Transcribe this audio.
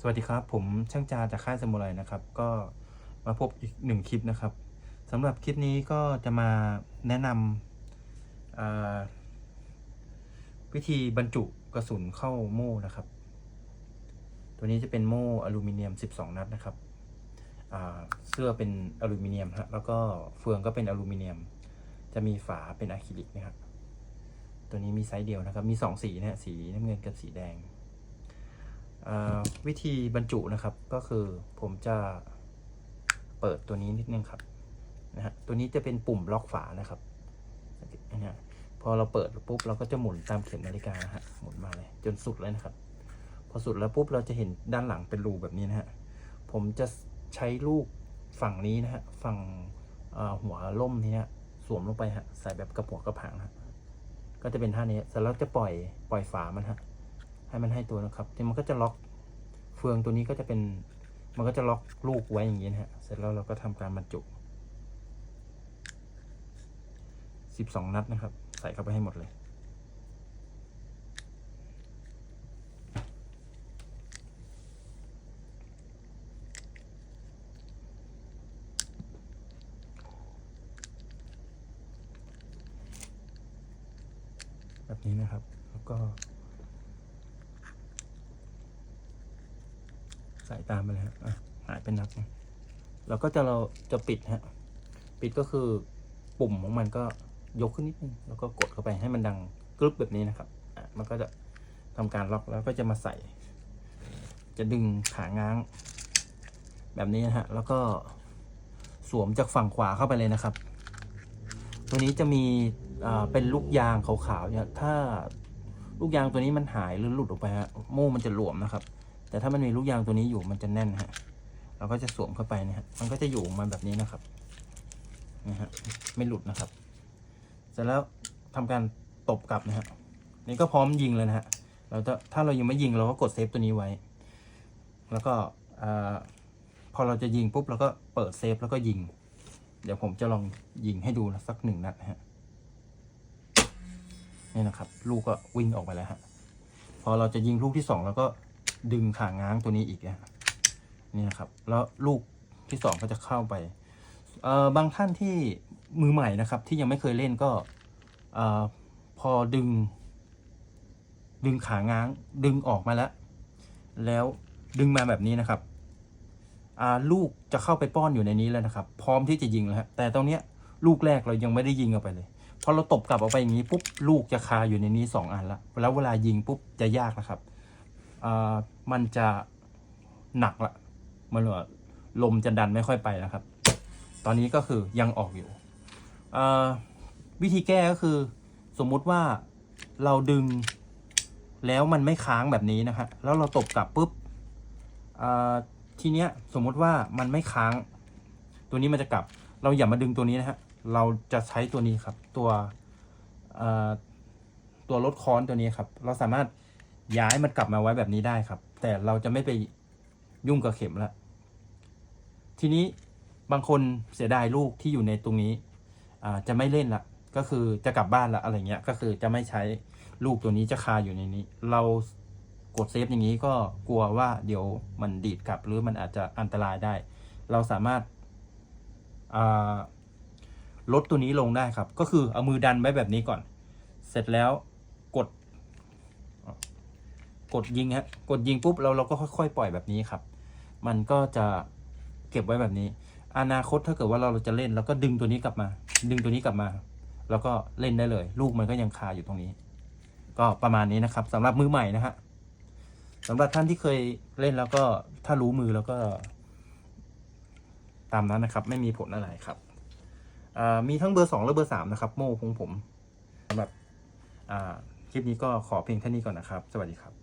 สวัสดีครับ ผมช่างจาจากค่ายสมุไรนะครับ ก็มาพบอีกหนึ่งคลิปนะครับสำหรับคลิปนี้ก็จะมาแนะนำวิธีบรรจุกระสุนเข้าโม่นะครับ ตัวนี้จะเป็นโม่อลูมิเนียม 12 นัดนะครับเสื้อเป็นอลูมิเนียมฮะแล้วก็เฟืองก็เป็นอลูมิเนียม จะมีฝาเป็นอะคริลิกนะครับตัวนี้มีไซส์เดียวนะครับ มี 2 สีนะฮะสีน้ำเงินกับสีแดง วิธีบรรจุนะครับก็คือผมจะเปิดตัวนี้นิดนึงครับนะฮะตัวนี้จะเป็นปุ่มล็อกฝานะครับนะพอเราเปิดปุ๊บเราก็จะหมุนตามเข็มนาฬิกานะฮะหมุนมาเลยจนสุดเลยนะครับ พอสุดแล้วปุ๊บเราจะเห็นด้านหลังเป็นรูแบบนี้นะฮะผมจะใช้ลูกฝั่งนี้นะฮะฝั่งหัวล่มนี้ฮะสวมลงไปฮะใส่แบบกระหัวกระผางฮะก็จะเป็นท่านี้เสร็จแล้วจะปล่อยปล่อยฝามันฮะ ให้มันให้ตัวนะครับที่มันก็จะล็อกเฟืองตัวนี้ก็จะเป็น มันก็จะล็อกลูกไว้อย่างนี้นะฮะ เสร็จแล้วเราก็ทำการบรรจุสิบสองนัดนะครับ ใส่เข้าไปให้หมดเลยแบบนี้นะครับ แล้วก็ ใส่ตามไปเลยฮะหายเป็นนัดนะแล้วก็จะเราจะปิดฮะ ปิดก็คือปุ่มของมันก็ยกขึ้นนิดนึงแล้วก็กดเข้าไปให้มันดังกรึบแบบนี้นะครับอะมันก็จะทำการล็อกแล้วก็จะมาใส่ จะดึงขาง้าง แบบนี้นะฮะ แล้วก็สวมจากฝั่งขวาเข้าไปเลยนะครับ ตัวนี้จะมีอ่าเป็นลูกยางขาวๆเนี่ย ถ้าลูกยางตัวนี้มันหายหรือหลุดออกไปฮะโม่มันจะหลวมนะครับ แต่ถ้ามันมีลูกยางตัวนี้อยู่มันจะแน่นฮะ เราก็จะสวมเข้าไปนะฮะ มันก็จะอยู่มาแบบนี้นะครับนะฮะ ไม่หลุดนะครับ เสร็จแล้วทำการตบกลับนะฮะ นี่ก็พร้อมยิงเลยนะฮะ เราจะถ้าเรายังไม่ยิงเราก็กดเซฟตัวนี้ไว้ แล้วก็อาพอเราจะยิงปุ๊บเราก็เปิดเซฟแล้วก็ยิง เดี๋ยวผมจะลองยิงให้ดูสักหนึ่งนัดนะฮะนี่นะครับ ลูกก็วิ่งออกไปแล้วฮะ พอเราจะยิงลูกที่สองเราก็ ดึงขาง้างตัวนี้อีกนะฮะนี่นะครับ แล้วลูกที่สองก็จะเข้าไปเอ่อบางท่านที่มือใหม่นะครับ ที่ยังไม่เคยเล่นก็เอ่อพอดึง ดึงขาง้าง ดึงออกมาแล้ว แล้วดึงมาแบบนี้นะครับอาลูกจะเข้าไปป้อนอยู่ในนี้แล้วนะครับ พร้อมที่จะยิงแล้วแต่ตรงเนี้ยลูกแรกเรายังไม่ได้ยิงออกไปเลยพอเราตบกลับออกไปอย่างนี้ปุ๊บลูกจะคาอยู่ในนี้สองอันละแล้วเวลายิงปุ๊บจะยากนะครับ มันจะหนักละมันว่าลมจะดันไม่ค่อยไปนะครับ ตอนนี้ก็คือยังออกอยู่ วิธีแก้ก็คือสมมุติว่าเราดึงแล้วมันไม่ค้างแบบนี้นะฮะแล้วเราตบกลับปุ๊บทีเนี้ยสมมุติว่ามันไม่ค้าง ตัวนี้มันจะกลับ เราอย่ามาดึงตัวนี้นะฮะเราจะใช้ตัวนี้ครับ ตัวตัวลดค้อนตัวนี้ครับ เราสามารถ ย้ายมันกลับมาไว้แบบนี้ได้ครับ แต่เราจะไม่ไปยุ่งกับเข็มละทีนี้บางคนเสียดายลูกที่อยู่ในตรงนี้จะไม่เล่นละก็คือจะกลับบ้านละอะไรเงี้ยก็คือจะไม่ใช้ลูกตัวนี้จะคาอยู่ในนี้ เรากดเซฟอย่างนี้ก็กลัวว่าเดี๋ยวมันดีดกลับหรือมันอาจจะอันตรายได้ เราสามารถลดตัวนี้ลงได้ครับ ก็คือเอามือดันไว้แบบนี้ก่อน เสร็จแล้วกด กดยิงฮะกดยิงปุ๊บเราเราก็ค่อยๆ ปล่อยแบบนี้ครับ มันก็จะเก็บไว้แบบนี้ อนาคตถ้าเกิดว่าเราจะเล่นเราก็ดึงตัวนี้กลับมา ดึงตัวนี้กลับมา แล้วก็เล่นได้เลย ลูกมันก็ยังคาอยู่ตรงนี้ ก็ประมาณนี้นะครับสำหรับมือใหม่นะฮะสำหรับท่านที่เคยเล่นแล้วก็ถ้ารู้มือแล้วก็ ตามนั้นนะครับ ไม่มีผลอะไรครับมีทั้งเบอร์สองและเบอร์สามนะครับ โม่ของผมสำหรับคลิปนี้ก็ขอเพียงเท่านี้ก่อนนะครับ สวัสดีครับ